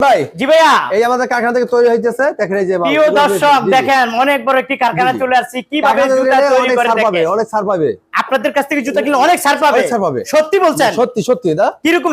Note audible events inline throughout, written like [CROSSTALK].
ভাই জি ভাইয়া। এই আমাদের কারখানা থেকে তৈরি হইতেছে দেখেন এই যে প্রিয় দর্শক জি, জি। দেখেন অনেক বড় একটি কারখানা। চলে আসছি। কীভাবে কারখানা জুতা তৈরি অনেক করে পাবে দেখেন। অনেক ছাড় পাবে। আপনাদের কাছ থেকে জুতা কিনলে অনেক ছাড় পাবে। ছাড় পাবে। সত্যি বলছেন? সত্যি সত্যি দা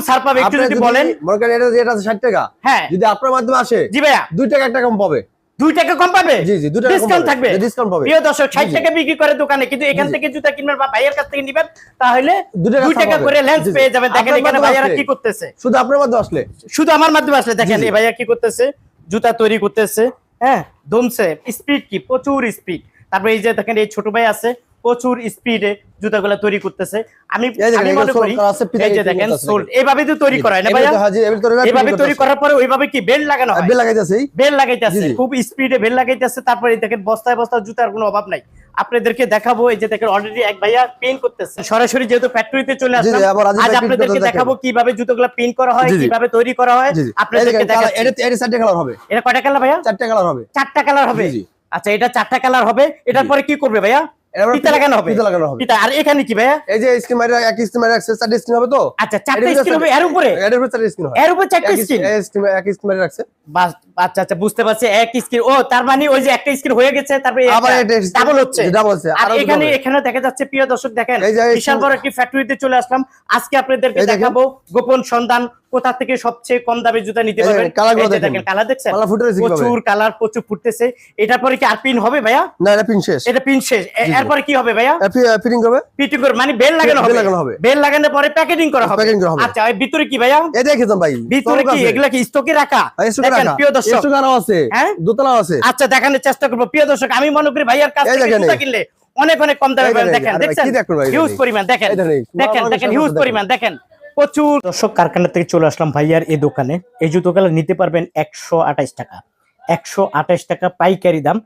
ছাড় পাবে একটু যদি বলেন। মনে করেন এটা যেটা আছে ষাট টাকা। হ্যাঁ। যদি আপনার মাধ্যমে আসে জি ভাইয়া। দুই টাকা একটা কম পাবে। দুই টাকা কম পাবে? জি জি দুই টাকা ডিসকাউন্ট থাকবে। ডিসকাউন্ট পাবে। প্রিয় দর্শক ষাট জি, জি। টাকা বিক্রি করে দোকানে কিন্তু এখান জি, জি। থেকে জুতা কিনবেন বা ভাইয়ের কাছ থেকে নিবেন তাহলে দুই টাকা দুই ছাড় টাকা পাবে। করে লেন্স জি, জি। পেয়ে যাবেন। দেখেন এখানে ভাইয়ারা কি করতেছে? শুধু আপনার মাধ্যমে আসলে? শুধু আমার মাধ্যমে আসলে। দেখেন। এই ভাইয়া কি করতেছে? জুতা তৈরি করতেছে হ্যাঁ? দমছে। স্পিড কি? প্রচুর স্পিড তারপরে এই যে দেখেন এই ছোট ভাই আছে। প্রচুর স্পিডে জুতাগুলো তৈরি করতেছে। আমি আমি মনে করি এই যে দেখেন দেখেন। এভাবে তো তৈরি করা না ভাইয়া? এবার তৈরি করার পরে ওইভাবে কি বেল্ট লাগানো হয়? বেল লাগাইতেছে বেল লাগাইতেছে। খুব স্পিডে বেল লাগাইতেছে তারপরে দেখেন বস্তায় বস্তা জুতার কোনো অভাব নাই। আপনাদেরকে দেখাবো এই যে দেখেন অলরেডি এক ভাইয়া পেন করতেছে। সরাসরি যেহেতু ফ্যাক্টরিতে চলে আসলাম আজ আপনাদেরকে দেখাবো কীভাবে জুতোগুলো পেন করা হয়। কীভাবে তৈরি করা হয় আপনাদেরকে দেখাচ্ছি। এটা এটা চারটে কালার হবে। এটা কয়টা কালার ভাইয়া? চারটে কালার হবে। চারটা কালার হবে। আচ্ছা এটা চারটা কালার হবে এটার পরে কি করবে ভাইয়া? এবার লাগানো হবে। ফিতা লাগানো হবে। ফিতা আর এখানে কি ভাইয়া? এই যে স্ক্রিন মাইরা এক স্ক্রিন মাইরা রাখছে চারটে স্ক্রিন হবে তো? আচ্ছা চারটা স্ক্রিন হবে এর উপরে? এর উপরে চারটে স্ক্রিন এর উপরে চারটা এক স্ক্রিন স্ক্রিন এক স্ক্রিন মাইরা রাখছে। বাস আচ্ছা আচ্ছা বুঝতে পারছি। এক স্ক্রিন ও তার মানে ওই যে একটা স্ক্রিন হয়ে গেছে তারপরে আবার ডাবল হচ্ছে। ডাবল হচ্ছে। আর এখানে এখানে দেখা যাচ্ছে প্রিয় দর্শক দেখেন বিশাল বড় একটি ফ্যাক্টরিতে চলে আসলাম। আজকে আপনাদেরকে দেখাবো গোপন সন্ধান কোথা থেকে সবচেয়ে কম দামে জুতা নিতে পারবেন? দেখেন। দেখেন কালার দেখছেন? ফুটে প্রচুর কালার প্রচুর ফুটতেছে। এটার পরে কি আর পিন হবে ভাইয়া? না এটা পিন শেষ। এটা পিন শেষ। এরপরে কি হবে ভাইয়া? ফিটিং করবে? পিটিং করে মানে বেল লাগানো হবে। লাগানো হবে। বেল লাগানোর পরে প্যাকেজিং করা হবে। Packaging করা হবে। আচ্ছা ভিতরে কি ভাইয়া? এই দেখে যান ভাই ভিতরে কি? এগুলা কি স্টকে রাখা? দেখেন প্রিয় দর্শক। স্টোকারও আছে। হ্যাঁ? দোতলাও আছে। আচ্ছা দেখানোর চেষ্টা করব। প্রিয় দর্শক আমি মনে করি ভাইয়ার কাছ থেকে জুতা কিনলে অনেক অনেক কম দামে দেখেন, দেখেন হিউজ পরিমাণ দেখেন। দেখেন, দেখেন দেখেন হিউজ দেখেন। পরিমাণ দেখেন। প্রচুর। দর্শক কারখানা থেকে চলে আসলাম ভাইয়ার এই দোকানে। এই জুতোগুলো নিতে পারবেন একশো আঠাশ টাকা। একশো আঠাশ টাকা পাইকারি দাম।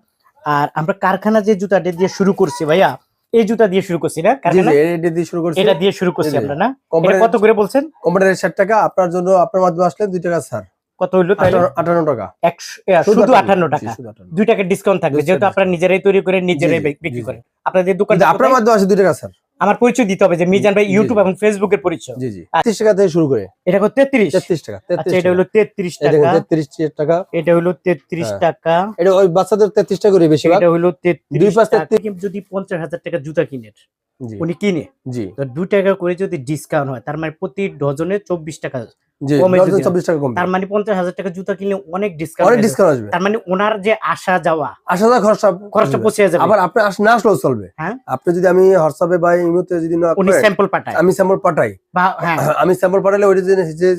আর আমরা কারখানা যে জুতাটা দিয়ে শুরু করছি ভাইয়া এই জুতা দিয়ে শুরু করছি না? এটা দিয়ে শুরু করছি। এটা দিয়ে শুরু করছি জি, জি। আমরা না? কত করে বলছেন? কোম্পানির 60 টাকা আপনার জন্য আপনার মাধ্যমে আসলে দুই টাকা স্যার কত হইল 58 টাকা। একশো শুধু আঠান্ন। টাকা। জি, শুধু 58 দুই টাকা ডিসকাউন্ট থাকবে যেহেতু আপনারা নিজেরাই তৈরি করে নিজেরাই বিক্রি। করেন। আপনাদের দোকান আপনার মাধ্যমে আসে 2 টাকা স্যার আমার পরিচয় দিতে হবে যে মিজান ভাই ইউটিউব এবং ফেসবুকের পরিচয়। জি জি। 30 টাকা থেকে শুরু করে। এটা কত? তেত্রিশ। 33 টাকা আচ্ছা এটা হলো তেত্রিশ টাকা। দেখুন টাকা 33 টাকা। এটা হলো তেত্রিশ হ্যাঁ। টাকা। এটা ওই বাচ্চাদের 33 টাকা করে বেশি এটা হলো তেত্রিশ দুই পাঁচ যদি পঞ্চাশ হাজার টাকা জুতা কিনে জি। উনি কিনে জি। তো 2 টাকা করে যদি ডিসকাউন্ট হয় তার মানে প্রতি ডজনে চব্বিশ টাকা জি কমে ডজন যদি 24 টাকা তার মানে পঞ্চাশ হাজার টাকা জুতা কিনলে অনেক অনেক ডিসকাউন্ট ডিসকাউন্ট আসবে। তার মানে ওনার যে আসা যাওয়া আসা যাওয়া খরচা খরচটা পৌঁছে যাবে। আবার আপনি না আসলেও চলবে। হ্যাঁ। আপনি যদি আমি হোয়াটসঅ্যাপে বা ইমোতে যদি না উনি স্যাম্পল পাঠায়। আমি স্যাম্পল পাঠাই। বা হ্যাঁ। [CLEARS THROAT] আমি স্যাম্পল পাঠালে ওই যে যে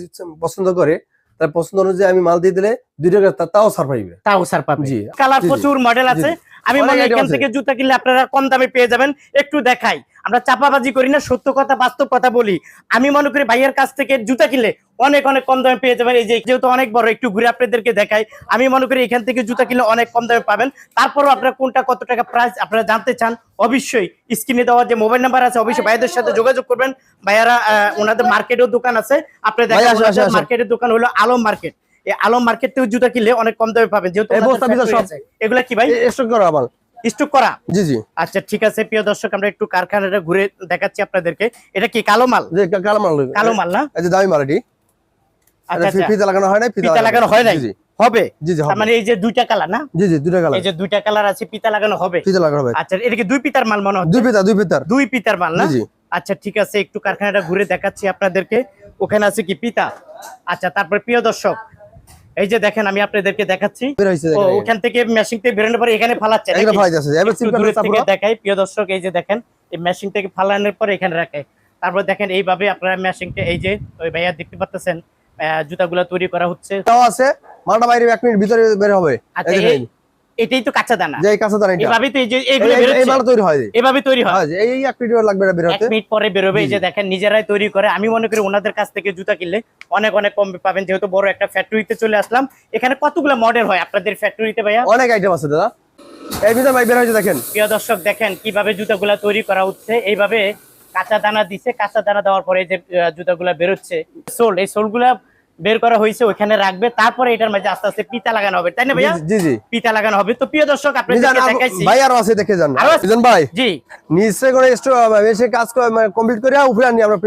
পছন্দ করে তার পছন্দ অনুযায়ী আমি মাল দিয়ে দিলে দুই টাকা তাও ছাড় পাইবে। তাও স্যার পাবে। জি। কালার। প্রচুর মডেল আছে। আমি মনে এখান থেকে জুতা কিনলে আপনারা কম দামে পেয়ে যাবেন। একটু দেখাই। আমরা চাপাবাজি করি না সত্য কথা বাস্তব কথা বলি। আমি মনে করি ভাইয়ের কাছ থেকে জুতা কিনলে অনেক অনেক কম দামে পেয়ে যাবেন। এই যে যেহেতু অনেক বড় একটু ঘুরে আপনাদেরকে দেখাই। আমি মনে করি এখান থেকে জুতা কিনলে অনেক কম দামে পাবেন। তারপরও আপনারা কোনটা কত টাকা প্রাইস আপনারা জানতে চান অবশ্যই স্ক্রিনে দেওয়া যে মোবাইল নাম্বার আছে অবশ্যই ভাইয়াদের সাথে যোগাযোগ করবেন। ভাইয়ারা ওনাদের মার্কেটেও দোকান আছে। আপনাদের। মার্কেটের দোকান হলো আলম মার্কেট। এই আলম মার্কেট থেকে জুতা কিনলে অনেক কম দামে পাবেন যেহেতু। এগুলা কি ভাই? স্টক করো আবার। স্টক করা? জি জি। আচ্ছা ঠিক আছে প্রিয় দর্শক আমরা একটু কারখানাটা ঘুরে দেখাচ্ছি আপনাদেরকে। এটা কি কালো মাল? কালো মাল। কালো মাল না? এই যে দামি মাল এটি। আচ্ছা আচ্ছা। ফিতা লাগানো হয় না পিতা লাগানো হয় নাই। জি হবে? জি জি মানে এই যে দুইটা কালার না? জি জি দুটো কালার। এই যে দুইটা কালার আছে পিতা লাগানো হবে? ফিতা লাগানো হবে। আচ্ছা এটা কি দুই পিতার মাল মনে হচ্ছে? দুই ফিতা দুই ফিতার দুই পিতার মাল না? জি। আচ্ছা ঠিক আছে একটু কারখানাটা ঘুরে দেখাচ্ছি আপনাদেরকে। ওখানে আছে কি পিতা? আচ্ছা তারপর প্রিয় দর্শক এই যে দেখেন আমি আপনাদেরকে দেখাচ্ছি। ওখান থেকে মেশিন থেকে বেরোনোর পরে এখানে ফালাচ্ছে দেখাই প্রিয় দর্শক এই যে দেখেন এই মেশিন থেকে ফালানোর পরে এখানে রাখে। তারপর দেখেন এইভাবে আপনারা মেশিনটা এই যে ওই ভাইয়া দেখতে পাচ্ছেন জুতাগুলা তৈরি করা হচ্ছে। তাও আছে মালটা বাইরে এক মিনিট ভিতরে বের হবে। এটাই তো কাঁচা দানা। যে কাঁচা দানা এটা। এভাবে তো এই যে এগুলো এই তৈরি হয়। এভাবে তৈরি হয়। হ্যাঁ এই এক মিনিট লাগবে এটা বের এক হতে মিনিট পরে বেরোবে। এই যে দেখেন নিজেরাই তৈরি করে। আমি মনে করি ওনাদের কাছ থেকে জুতা কিনলে অনেক অনেক কম পাবেন। যেহেতু বড় একটা ফ্যাক্টরিতে চলে আসলাম। এখানে কতগুলো মডেল হয় আপনাদের ফ্যাক্টরিতে ভাইয়া? অনেক আইটেম আছে দাদা। এই ভিতরে ভাই বের হয়েছে দেখেন। প্রিয় দর্শক দেখেন কীভাবে জুতাগুলা তৈরি করা হচ্ছে। এইভাবে কাঁচা দানা দিছে। কাঁচা দানা দেওয়ার পরে যে জুতাগুলা বেরোচ্ছে। সোল এই সোলগুলা বের করা হয়েছে ওইখানে রাখবে তারপরে এটার মাঝে আস্তে আস্তে পিতা লাগানো হবে তাই না ভাইয়া? জি জি পিতা লাগানো হবে। তো প্রিয় দর্শক দেখাইছি। ভাই আরও আছে দেখে যান। ভাই। জি। নিচে করে এসে কাজ কমপ্লিট করে উপরে আনি আমরা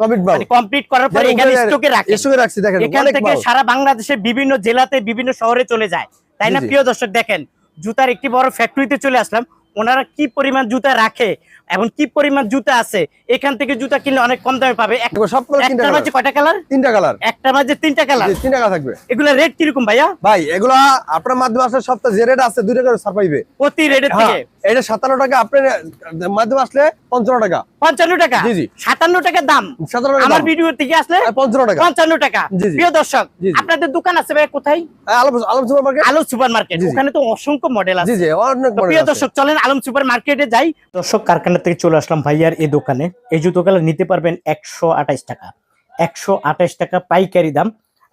কমপ্লিট মানে কমপ্লিট করার পরে এখানে করে স্টকে রাখে স্টকে রাখছি দেখেন এখান থেকে সারা বাংলাদেশে বিভিন্ন জেলাতে বিভিন্ন শহরে চলে যায়। তাই না প্রিয় দর্শক দেখেন জুতার একটি বড় ফ্যাক্টরিতে চলে আসলাম। ওনারা কি পরিমাণ জুতা রাখে এবং কি পরিমাণ জুতা আছে এখান থেকে জুতা কিনলে অনেক কম দামে পাবে। একটার মাঝে কয়টা কালার তিনটা কালার একটার মাঝে তিনটা কালার তিনটা কালার থাকবে। এগুলা রেট কীরকম ভাইয়া? ভাই এগুলা আপনার মাধ্যমে আসলে সপ্তাহে যে রেট আছে দুইটা কালার ছাড় পাইবে প্রতি রেটের হ্যাঁ, থেকে? এটা সাতান্ন টাকা আপনার মাধ্যমে আসলে পঞ্চান্ন টাকা। পঞ্চান্ন টাকা? জি, জি। সাতান্ন টাকা দাম? সাতান্ন আমার ভিডিও থেকে আসলে পঞ্চান্ন টাকা। পঞ্চান্ন টাকা। প্রিয় দর্শক। আপনাদের দোকান আছে ভাই কোথায়? Alam supermarket super. ওখানে তো অসংখ্য মডেল আছে। জি জি অনেক তো প্রিয় দর্শক চলেন আলম সুপার মার্কেটে যাই। দর্শক কারখানা থেকে চলে আসলাম ভাইয়ার এই দোকানে। এই জুতোগুলো নিতে পারবেন একশো আঠাইশ টাকা। একশো আঠাইশ টাকা পাইকারি দাম।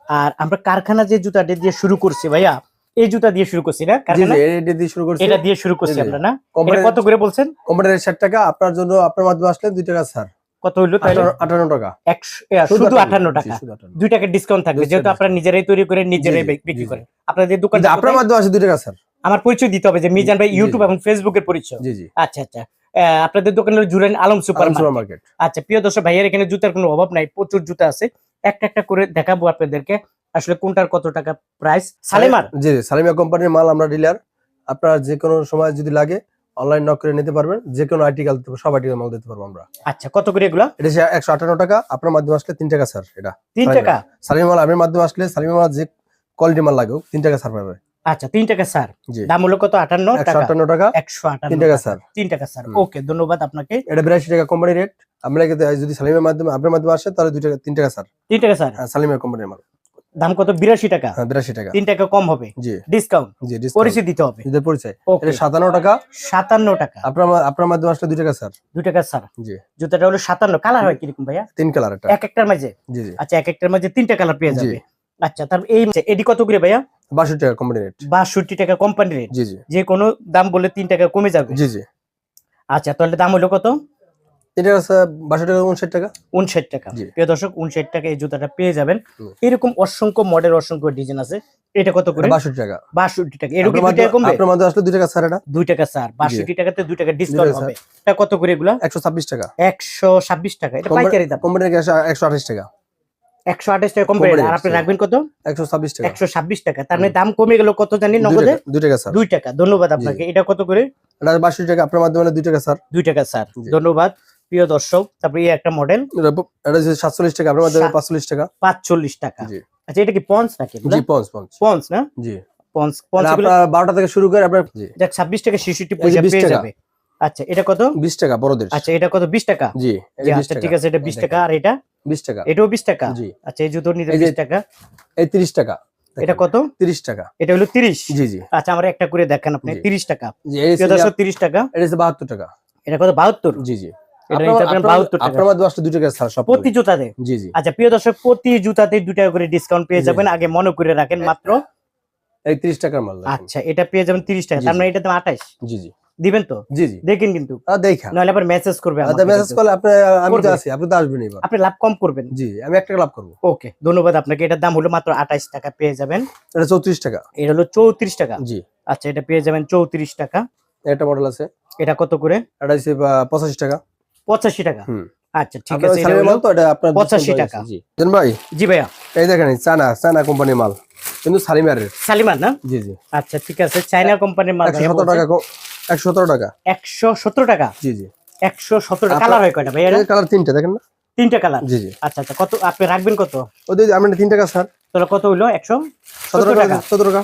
আর আমরা কারখানা যে জুতাটা দিয়ে শুরু করছি ভাইয়া এই জুতা দিয়ে শুরু করছি না? এটা দিয়ে শুরু করছি। এটা দিয়ে শুরু করছি। আমরা না? কত করে বলছেন? কোম্পানির ষাট টাকা আপনার জন্য আপনার মাধ্যমে আসলে দুই টাকা ছাড়। কত হইল তাহলে? আটান্ন- আটান্ন টাকা। একশো এ, শুধু আটান্ন টাকা। জি, শুধু 58 দুই টাকা ডিসকাউন্ট থাকবে যেহেতু আপনারা নিজেরাই তৈরি করে নিজেরাই বিক্রি করেন। আপনাদের দোকান আপনার মাধ্যমে আসে দুই টাকা স্যার আমার পরিচয় দিতে হবে যে মিজান ভাই। ইউটিউব এবং ফেসবুকের পরিচয়। জি জি। আচ্ছা আচ্ছা। আপনাদের দোকানে হলো জুরেন আলম। সুপার মার্কেট আচ্ছা প্রিয় দর্শক ভাইয়ের এখানে জুতার কোনো অভাব নাই প্রচুর জুতা আছে। একটা একটা করে দেখাবো আপনাদেরকে। আসলে কোনটার কত টাকা প্রাইস সালেমার জি জি সালিমা কোম্পানির মাল আমরা ডিলার আপনারা যে কোনো সময় যদি লাগে অনলাইন নক করে নিতে পারবেন। যে কোনো আর্টিকেল সব আর্টিকেল মাল দিতে পারব আমরা। আচ্ছা কত করে এগুলো? এটা একশো আটান্ন টাকা আপনার মাধ্যমে আসলে তিন টাকা স্যার এটা। তিন টাকা? সালিমি মাল আমার মাধ্যমে আসলে সালিমা মাল যে কোয়ালিটি মাল লাগুক তিন টাকা স্যার পাবে। আচ্ছা তিন টাকা স্যার। দাম হলো কত? আটান্ন আটান্ন টাকা। একশো আটান্ন তিন টাকা। স্যার। তিন টাকা স্যার। ওকে ধন্যবাদ আপনাকে। এটা বিরাশি টাকা কোম্পানি রেট আমরা যদি সালিমের মাধ্যমে আপনার মাধ্যমে আসে তাহলে দুই টাকা তিন টাকা স্যার। তিন টাকা স্যার। হ্যাঁ, সালিমের কোম্পানির মাল। দাম কত? বিরাশি টাকা। হ্যাঁ বিরাশি টাকা। তিন টাকা কম হবে। জি। ডিসকাউন্ট জি পরিচয় দিতে হবে। নিজের পরিচয়। সাতান্ন টাকা। সাতান্ন টাকা। আপনার আপনার মাধ্যমে আসলে দুই টাকা স্যার। দুই টাকা স্যার। জি। জুতাটা হলো সাতান্ন। কালার হয় কীরকম ভাইয়া? তিন কালার এক একটার মাঝে? জি আচ্ছা এক একটার মাঝে তিনটা কালার পেয়ে যাবে। আচ্ছা তারপর এই এডি কত করে ভাইয়া? বাষট্টি টাকা কোম্পানি রেট বাষট্টি টাকা কোম্পানি রেট জি জি। যে কোনো দাম বলে তিন টাকা কমে যাবে। জি জি। আচ্ছা তাহলে দাম হলো কত? টাকা বাষট্টি টাকা উনষাট টাকা। উনষাট টাকা। জি। প্রিয় দর্শক উনষাট টাকা এই জুতাটা পেয়ে যাবেন। এরকম অসংখ্য মডেল অসংখ্য ডিজাইন আছে। এটা কত করে? বাষট্টি টাকা। বাষট্টি টাকা। এরকম দুই টাকা মাধ্যমে- কমবে? আপনার মাধ্যমে আসলে দুই টাকা এটা দুই বাষট্টি টাকাতে দুই টাকা ডিসকাউন্ট টাকা, হবে। এটা কত করে এগুলা? একশো ছাব্বিশ টাকা। একশো ছাব্বিশ টাকা। এটা পাইকারি দাম। কোম্পানি একশো আঠাশ টাকা। একশো আঠাশ টাকা কম আর আপনি রাখবেন কত? একশো ছাব্বিশ টাকা। একশো ছাব্বিশ টাকা। তার মানে দাম কমে গেল কত জানি? দুই নগদে দুই টাকা স্যার। দুই টাকা। ধন্যবাদ আপনাকে। এটা কত করে? এটা বাষট্টি টাকা। আপনার মাধ্যমে হলে দুই টাকা স্যার। দুই টাকা স্যার। ধন্যবাদ। প্রিয় দর্শক তারপরে এই একটা মডেল এটা হচ্ছে সাতচল্লিশ টাকা আপনার মাধ্যমে পাঁচচল্লিশ টাকা। পাঁচচল্লিশ টাকা। আচ্ছা এটা কি পঞ্চ নাকি জি পঞ্চ পঞ্চ পঞ্চ না? জি। পঞ্চ পঞ্চ বারোটা থেকে শুরু করে আপনার ছাব্বিশ টাকা শিশুটি পয়সা পেয়ে টাকা। যাবে। আচ্ছা এটা কত? বিশ টাকা বড়দের। আচ্ছা এটা কত? বিশ টাকা? জি জি, আচ্ছা ঠিক আছে এটা বিশ টাকা। আর এটা? বিশ টাকা। এটাও বিশ টাকা? জি। আচ্ছা এই জুতো নিতে এই যে- বিশ টাকা? এই তিরিশ টাকা। এটা কত? তিরিশ টাকা। এটা হলো তিরিশ? জি জি। আচ্ছা আমরা একটা করে দেখেন আপনি জি। তিরিশ টাকা। জি টাকা। এটা হচ্ছে বাহাত্তর টাকা। এটা কত? বাহাত্তর? জি জি। 72 প্রতি জুতাতে? জি জি। আচ্ছা প্রিয় দর্শক প্রতি জুতাতে দু টাকা করে ডিসকাউন্ট পেয়ে যাবেন। আগে মনে করে রাখেন মাত্র। এই তিরিশ টাকার মাল আচ্ছা এটা পেয়ে যাবেন তিরিশ টাকা। তার মানে এটা দাম আঠাশ। জি জি। দিবেন তো? জি জি। দেখেন কিন্তু। দেখা। নাহলে আবার মেসেজ করবে আমাকে মেসেজ করলে আপনি আমি তো আছি আপনি তো আসবেন এবার। আপনি লাভ কম করবেন। জি আমি এক টাকা লাভ করব। ওকে ধন্যবাদ আপনাকে। এটার দাম হলো মাত্র আঠাইশ টাকা পেয়ে যাবেন। এটা চৌত্রিশ টাকা। এটা হলো চৌত্রিশ টাকা। জি। আচ্ছা এটা পেয়ে যাবেন চৌত্রিশ টাকা। একটা মডেল আছে। এটা কত করে? এটা হচ্ছে আহ, পঁচাশি টাকা। পঁচাশি টাকা। হুম। আচ্ছা ঠিক আছে এটা হলো- তো এটা আপনার 85 টাকা। জি। ভাই জি ভাইয়া। এই দেখেন এই চায়না চায়না কোম্পানির মাল। কিন্তু সালিমারের। সালিমার না? জি জি। আচ্ছা ঠিক আছে চাইনা কোম্পানির মাল টাকা একশো সতেরো টাকা। একশো সতেরো টাকা? জি জি। একশো সতেরো আপনার- কালার হয় কয়টা এটা? কালার তিনটা দেখেন না? তিনটা কালার? জি জি। আচ্ছা আচ্ছা কত আপনি রাখবেন কত? ওদের আমরা তিন টাকা স্যার। তাহলে কত টাকা। টাকা। সতেরো টাকা।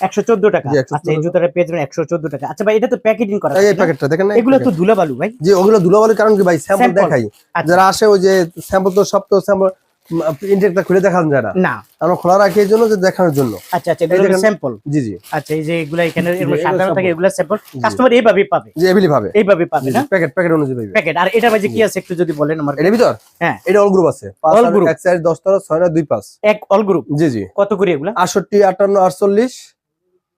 একশো চোদ্দ টাকা। জি, 114 আচ্ছা এই জুতাটা পেয়ে যাবেন একশো চোদ্দ টাকা। আচ্ছা ভাই এটা তো করা এই প্যাকেটটা দেখেন না? এগুলো তো ভাই। জি ওগুলো কারণ কি ভাই? স্যাম্পল দেখাই। যারা আসে ওই যে স্যাম্পল তো সব তো স্যাম্পল ইনটেকটা খুলে দেখানো যায় না। না আমরা খোলা রাখি এই জন্য যে দেখানোর জন্য। আচ্ছা আচ্ছা এগুলো স্যাম্পল জি জি। আচ্ছা এই যে এগুলা এখানে এর এগুলো সাধারণ থাকে sample। স্যাম্পল কাস্টমার এইভাবে পাবে। জি এভিলি ভাবে এইভাবে পাবে না? প্যাকেট প্যাকেট অনুযায়ী পাইবে প্যাকেট আর এটার মাঝে কি আছে একটু যদি বলেন আমার এর ভিতর? হ্যাঁ। এটা অল গ্রুপ আছে। group। এক সাইড দশ তেরো ছয় না দুই পাঁচ। এক অল গ্রুপ জি জি। কত করে এগুলা? আটষট্টি আটান্ন আটচল্লিশ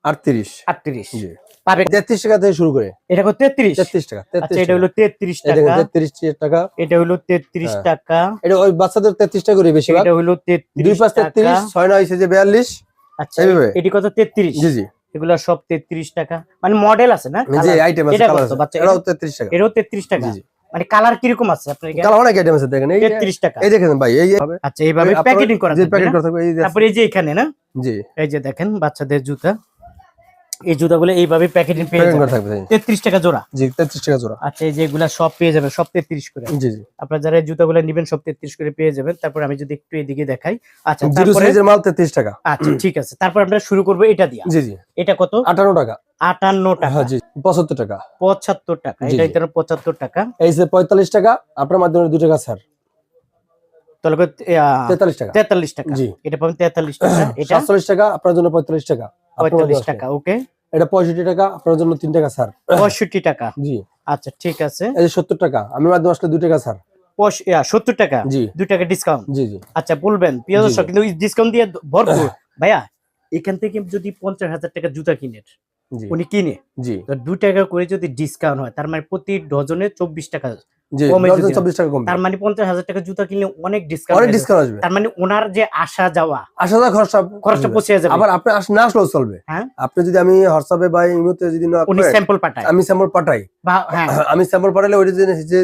আটত্রিশ। আটত্রিশ। জি। পাবে তেত্রিশ টাকা থেকে শুরু করে। এটা কত? তেত্রিশ? তেত্রিশ টাকা আচ্ছা এটা হলো তেত্রিশ এই দেখেন টাকা। টাকা। এটা হলো তেত্রিশ হ্যাঁ। টাকা। এটা ওই বাচ্চাদের তেত্রিশ টাকা করে বেশি এটা হলো দুই তেত্রিশ পাঁচ টাকা। তেত্রিশ ছয় নয় হয়েছে যে বিয়াল্লিশ। আচ্ছা এইভাবে? এটি কত? তেত্রিশ। জি জি। এগুলা সব তেত্রিশ টাকা। মানে মডেল আছে না? জি আইটেম আছে এটা কালার আছে। বাচ্চা? এটাও তেত্রিশ টাকা। এরও তেত্রিশ টাকা? জি মানে কালার কীরকম আছে আপনার কালার অনেক আইটেম আছে দেখেন। এই তেত্রিশ টাকা। এই দেখেন ভাই এই আচ্ছা এইভাবে প্যাকেটিং করা প্যাকেট না? করা থাকবে এই তারপরে এই যে এখানে না? জি। এই যে দেখেন বাচ্চাদের জুতা। এই জুতাগুলো এইভাবে প্যাকেটিং পেয়ে যাবেন। থাকবে তেত্রিশ টাকা জোড়া? জি 33 টাকা জোড়া। আচ্ছা এই যে এগুলা সব পেয়ে যাবেন সব তেত্রিশ করে। জি জি। আপনারা যারা এই জুতাগুলো নেবেন সব তেত্রিশ করে পেয়ে যাবেন। তারপর আমি যদি একটু এদিকে দেখাই। আচ্ছা জিরো তারপরে সাইজের মাল 33 টাকা। আচ্ছা ঠিক আছে। তারপর আমরা শুরু করব এটা দিয়া। জি জি। এটা কত? 58 টাকা। আটান্ন টাকা। হ্যাঁ জি 75 টাকা। পঁচাত্তর টাকা। এটা। এটা পঁচাত্তর টাকা। এই যে 45 টাকা আপনার মাধ্যমে 2 টাকা স্যার তাহলে কত, 43 টাকা। তেতাল্লিশ টাকা। জি। এটা পাবেন তেতাল্লিশ টাকা। এটা 47 টাকা আপনার জন্য 45 টাকা। পঁয়তাল্লিশ টাকা ওকে? এটা 65 টাকা আপনার জন্য 3 টাকা স্যার। পঁয়ষট্টি টাকা। [LAUGHS] জি। আচ্ছা ঠিক আছে। এই যে 70 টাকা আমি মাধ্যমে আসলে 2 টাকা স্যার। ইয়া, সত্তর টাকা? জি। দুই টাকা ডিসকাউন্ট জি জি। আচ্ছা বলবেন প্রিয় জি, দর্শক কিন্তু ডিসকাউন্ট দিয়ে ভরপুর। [COUGHS] ভাইয়া এখান থেকে যদি পঞ্চাশ হাজার টাকা জুতা কিনে জি। উনি কিনে জি। তো দু টাকা করে যদি ডিসকাউন্ট হয় তার মানে প্রতি ডজনে চব্বিশ টাকা জি কমে ডজন যদি- 24 টাকা কম তার মানে পঞ্চাশ হাজার টাকা জুতা কিনলে অনেক অনেক ডিসকাউন্ট ডিসকাউন্ট আসবে। তার মানে ওনার যে আসা যাওয়া আসা যাওয়া খরচা খরচটা আসবে। যাবে। আবার আপনি না আসলেও চলবে। হ্যাঁ। আপনি যদি আমি হোয়াটসঅ্যাপে বা ইমোতে যদি না উনি স্যাম্পল পাঠায়। আমি স্যাম্পল পাঠাই। হ্যাঁ। [CLEARS THROAT] আমি স্যাম্পল পাঠালে ওই যে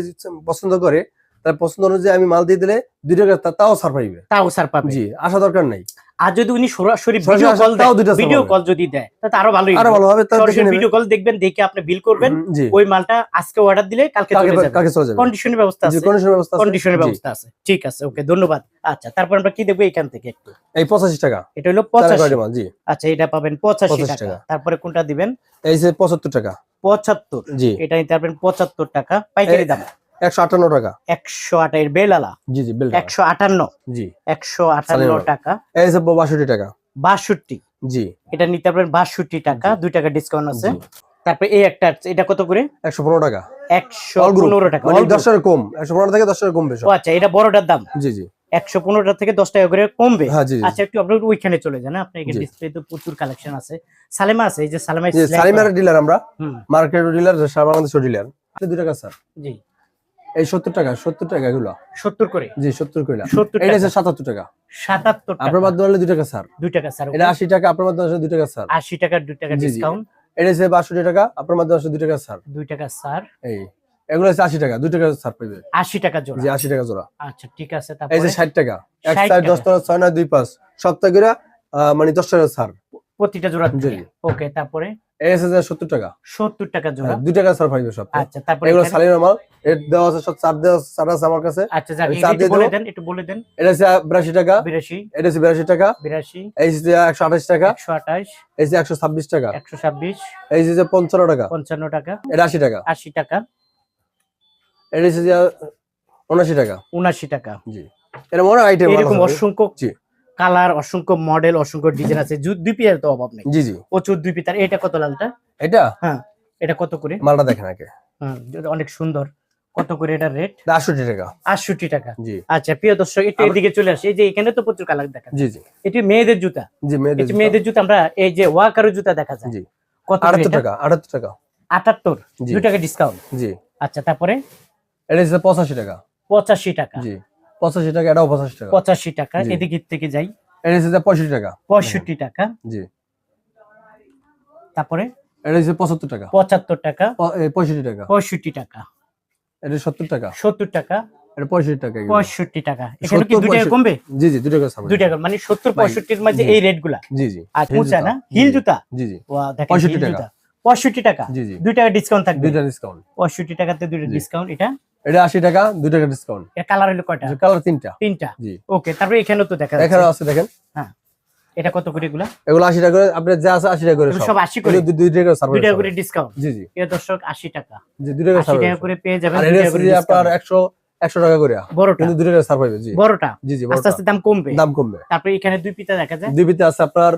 পছন্দ করে তার পছন্দ অনুযায়ী আমি মাল দিয়ে দিলে দুই টাকা তাও ছাড় পাইবে। তাও স্যার পাবে। জি আসা দরকার নাই। আর যদি উনি সরাসরি ভিডিও কল তাও দুইটা ভিডিও কল যদি দেয় তাহলে আরও ভালোই আরও ভালো হবে সরাসরি ভিডিও কল দেখবেন দেখে আপনি বিল করবেন ওই মালটা আজকে অর্ডার দিলে কালকে চলে যাবে। কালকে চলে যাবে। কন্ডিশনের ব্যবস্থা আছে। কন্ডিশনের ব্যবস্থা আছে। কন্ডিশনের ব্যবস্থা আছে। ঠিক আছে ওকে ধন্যবাদ। আচ্ছা তারপর আমরা কি দেখব এখান থেকে একটু? এই 85 টাকা। এটা হলো চার পঁচাশি। কোয়ালিটি মাল জি। আচ্ছা এটা পাবেন 85 টাকা। তারপরে কোনটা দিবেন? এই যে 75 টাকা। পঁচাত্তর। জি। এটা নিতে পারবেন পঁচাত্তর টাকা। পাইকারি দাম। 158 টাকা। একশো আটাইয়ের বেলালা জি জি বিল একশো আটান্ন? জি। একশো আটান্ন সালিমার। টাকা। এই যে 62 টাকা। বাষট্টি? জি। এটা নিতে পারবেন বাষট্টি টাকা দুই টাকা ডিসকাউন্ট আছে। তারপরে এই একটা এটা কত করে? 115 টাকা। টাকা মানে all 10 টাকা কম 115 থেকে 10 টাকা কমবে ও আচ্ছা এটা বড়টার দাম? জি জি। একশো পনেরোটা থেকে দশ টাকা করে কমবে? হ্যাঁ। আচ্ছা একটু আপনার ওইখানে চলে যান হ্যাঁ? আপনার এখানে ডিসপ্লে তো প্রচুর কালেকশন আছে। সালেমা আছে এই যে সালেমা সালিমার ডিলার আমরা। মার্কেট ডিলার সারা বাংলাদেশের ডিলার দুই টাকা স্যার জি। এই 70 টাকা 70 টাকা এগুলো? সত্তর করে। জি 70 কইলা। সত্তর এটা টাকা। হচ্ছে 77 টাকা। সাতাত্তর আপনার হলে 2 টাকা স্যার। দুই টাকা স্যার এটা 80 টাকা আপনার মাধ্যমে হচ্ছে 2 টাকা স্যার। আশি টাকার দুই টাকা। ডিসকাউন্ট এটা হচ্ছে 62 টাকা আপনার মাধ্যমে হচ্ছে 2 টাকা স্যার। দুই টাকা স্যার। এই এগুলো হচ্ছে 80 টাকা 2 টাকা আশি টাকা জোড়া। জি 80 টাকা জোড়া। আচ্ছা ঠিক আছে এই যে 60 টাকা। এক সাইড টাকা। 10 টাকা 6 না 2 5 সপ্তাহ করে মানে 10 টাকা স্যার। প্রতিটা জোড়া ওকে তারপরে? 70 টাকা। সত্তর টাকা জোড়া 2 টাকা স্যার পাইবে সব। আচ্ছা তারপরে এগুলো এখানে- মাল রেট দেওয়া আছে সব চার দেওয়া চার আছে আমার কাছে। আচ্ছা যাক ওই এটা চার একটু বলে দেন একটু বলে দেন। এটা হচ্ছে 82 টাকা। বিরাশি। এটা হচ্ছে 82 টাকা। বিরাশি। এই যে 128 টাকা। একশো আঠাশ। এই যে 126 টাকা। একশো ছাব্বিশ। এই যে 55 টাকা। পঞ্চান্ন টাকা। এটা 80 টাকা। আশি টাকা। এটা হচ্ছে 79 টাকা। উনাশি টাকা। জি। এটা মনে আইটেম এরকম অসংখ্য জি। কালার অসংখ্য মডেল অসংখ্য ডিজাইন আছে। দুই পিয়ার তো অভাব নেই। জি জি। প্রচুর দুই পিতার এটা কত লালটা? এটা? হ্যাঁ এটা কত করে? মালটা দেখেন আগে। এটা অনেক সুন্দর। কত করে এটা রেট 68 টাকা। আটষট্টি টাকা। জি। আচ্ছা প্রিয় দর্শক একটু এদিকে চলে আসি। এই যে এখানে তো প্রচুর কালার দেখা জি জি। এটি মেয়েদের জুতা। জি মেয়েদের মেয়েদের জুতা আমরা এই যে ওয়াকারো জুতা দেখা যায়। জি। কত 78 টাকা 78 টাকা। আটাত্তর। দুই টাকা ডিসকাউন্ট জি। আচ্ছা তারপরে? এটা 85 টাকা। পঁচাশি টাকা। জি। 85 টাকা এটাও 85 টাকা। পঁচাশি টাকা জি। এদিকে থেকে যাই। এটা হচ্ছে যে 65 টাকা। পঁয়ষট্টি টাকা। জি। তারপরে? এটা হচ্ছে 75 টাকা। পঁচাত্তর টাকা। প- এ, 65 টাকা। পঁয়ষট্টি টাকা। এটা 70 টাকা। সত্তর টাকা। এটা 65 টাকা পঁয়ষট্টি টাকা। এখানে কি দুই টাকা কমবে? জি জি 2 টাকা দুই টাকা মানে সত্তর পঁয়ষট্টির মাঝে এই রেটগুলা জি জি। আর না? হিল জুতা? জি জি। ওয়া, দেখেন 65 হিল টাকা। পঁয়ষট্টি টাকা। জি জি। দুই টাকা ডিসকাউন্ট থাকবে। ডিসকাউন্ট পঁয়ষট্টি টাকাতে দুইটা। ডিসকাউন্ট এটা এটা 80 টাকা 2 টাকা ডিসকাউন্ট এটা কালার হলো কয়টা? কালার তিনটা। তিনটা? জি। ওকে তারপরে এখানে তো দেখা যাচ্ছে। আছে দেখেন। এটা কত করে এগুলা? এগুলো 80 টাকা করে আপনি যা আছে 80 টাকা করে সব। সব আশি করে। এগুলো দুই- দুই টাকা সার্ভিস দুই টাকা করে ডিসকাউন্ট জি জি। দর্শক আশি টাকা। জি 2 টাকা আশি সার্ভিস টাকা করে পেয়ে যাবেন দুই টাকা করে আপনার discount। 100 100 টাকা করে বড়টা? কিন্তু 2 টাকা সার জি। বড়টা? জি জি আস্তে আস্তে দাম কমবে? দাম কমবে। তারপরে এখানে দুই পিতা দেখা যায়? দুই বিতে আছে আপনার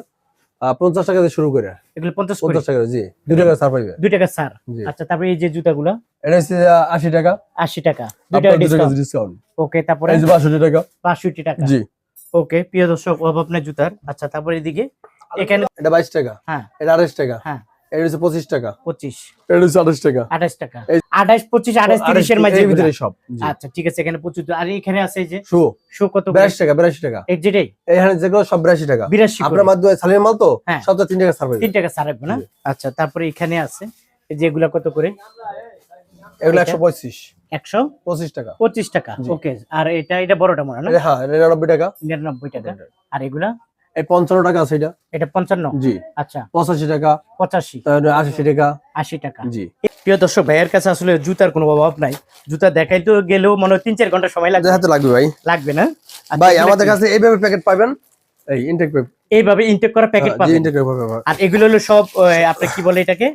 50 টাকা দিয়ে শুরু করে। এগুলো পঞ্চাশ 50 টাকা জি 2 টাকা সার পাইবে। দুই টাকা ছাড়। আচ্ছা তারপরে এই যে জুতাগুলো? এটা হচ্ছে 80 টাকা। আশি টাকা। দুই আপনার টাকা 2 টাকা ডিসকাউন্ট ওকে তারপরে? 62 টাকা। বাষট্টি টাকা। জি। ওকে প্রিয় দর্শক অভাব আপনার জুতার। আচ্ছা তারপরে এদিকে। এখানে এটা 22 টাকা। হ্যাঁ। এটা 28 টাকা। হ্যাঁ। এটা হচ্ছে 25 টাকা। এটা হচ্ছে 28 টাকা। টাকা। মাঝে ভিতরে সব আচ্ছা ঠিক আছে এখানে প্রচুর আর এখানে আছে যে শু। শো কত 82 টাকা 82 টাকা। এই যেটাই এখানে যেগুলো সব 82 টাকা। বিরাশি আপনার মাধ্যমে সালের মাল তো? হ্যাঁ। সব তো 3 টাকা টাকা ছাড় না? আচ্ছা তারপরে এখানে আছে এই যে এগুলা কত করে? এগুলো এটা? 125 একশো? পঁচিশ টাকা। পঁচিশ টাকা ওকে আর এটা এটা বড়টা মনে হয় না? হ্যাঁ টাকা। নিরানব্বই টাকা। আর এগুলা? এই পঞ্চান্ন টাকা আছে এটা। এটা পঞ্চান্ন? জি। আচ্ছা। পঁচাশি টাকা। পঁচাশি। তারপরে আশি টাকা। আশি টাকা। জি। প্রিয় দর্শক ভাইয়ের কাছে আসলে জুতার কোনো অভাব নাই। জুতা দেখাইতে গেলেও মনে হয় তিন চার ঘণ্টা সময় লাগবে। হাতে লাগবে ভাই। লাগবে না? আচ্ছা, ভাই আমাদের কাছে এইভাবে প্যাকেট পাবেন? এই ইনটেক এইভাবে ইনটেক করা প্যাকেট পাবেন? ইনটেক আর এগুলো হলো সব আপনি কি বলে এটাকে?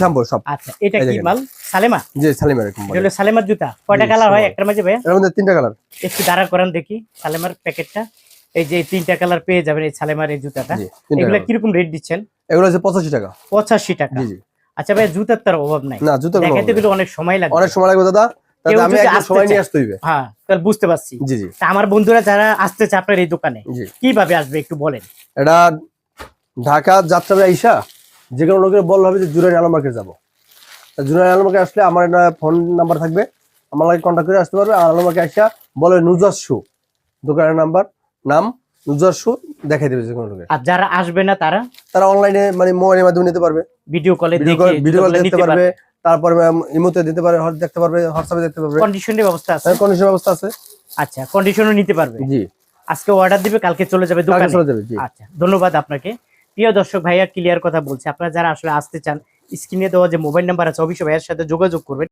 স্যাম্পল সব। আচ্ছা এটা কি মাল? সালেমা? জি সালিমের জুতা। কয়টা কালার হয় সব। একটার মাঝে এর মধ্যে তিনটা কালার একটু দাঁড়া করেন দেখি সালেমার প্যাকেটটা এই যে তিনটা কালার পেয়ে যাবেন এই সালেমার এই জুতাটা। এগুলো কীরকম রেট দিচ্ছেন? এগুলো হচ্ছে পঁচাশি টাকা। পঁচাশি টাকা। জি জি। আচ্ছা ভাই জুতার তার অভাব নাই। না জুতো দেখাইতে গেলে অনেক সময় লাগবে। অনেক সময় লাগবে দাদা। হ্যাঁ তাহলে বুঝতে পারছি। জি জি। তা আমার বন্ধুরা যারা আসতে চায় আপনার এই দোকানে কীভাবে আসবে একটু বলেন? এটা ঢাকা যাত্রা আইসা যে কোনো লোকের বল হবে যে জুরাইন আলম মার্কেট যাব। জুরাইন আলম মার্কেট আসলে আমার একটা ফোন নাম্বার থাকবে। আমার লাগে কন্ট্যাক্ট করে আসতে পারবে। আর আলম মার্কেট আসা বলে নুজাস শু দোকানের নাম্বার। নাম নিজস্ব দেখাই দেবে যে কোনো লোকের আর যারা আসবে না তারা তারা অনলাইনে মানে মোবাইলের মাধ্যমে নিতে পারবে। ভিডিও কলে কল ভিডিও কল দেখতে পারবে তারপরে ইমোতে দিতে পারবে দেখতে পারবে হোয়াটসঅ্যাপে দেখতে পারবে। কন্ডিশনের ব্যবস্থা আছে। কন্ডিশন ব্যবস্থা আছে। আচ্ছা কন্ডিশনও নিতে পারবে। জি। আজকে অর্ডার দিবে কালকে চলে যাবে দোকানে। চলে যাবে জি। আচ্ছা ধন্যবাদ আপনাকে। প্রিয় দর্শক ভাইয়া ক্লিয়ার কথা বলছে। আপনারা যারা আসলে আসতে চান স্ক্রিনে দেওয়া যে মোবাইল নাম্বার আছে অবশ্যই ভাইয়ের সাথে যোগাযোগ করবেন।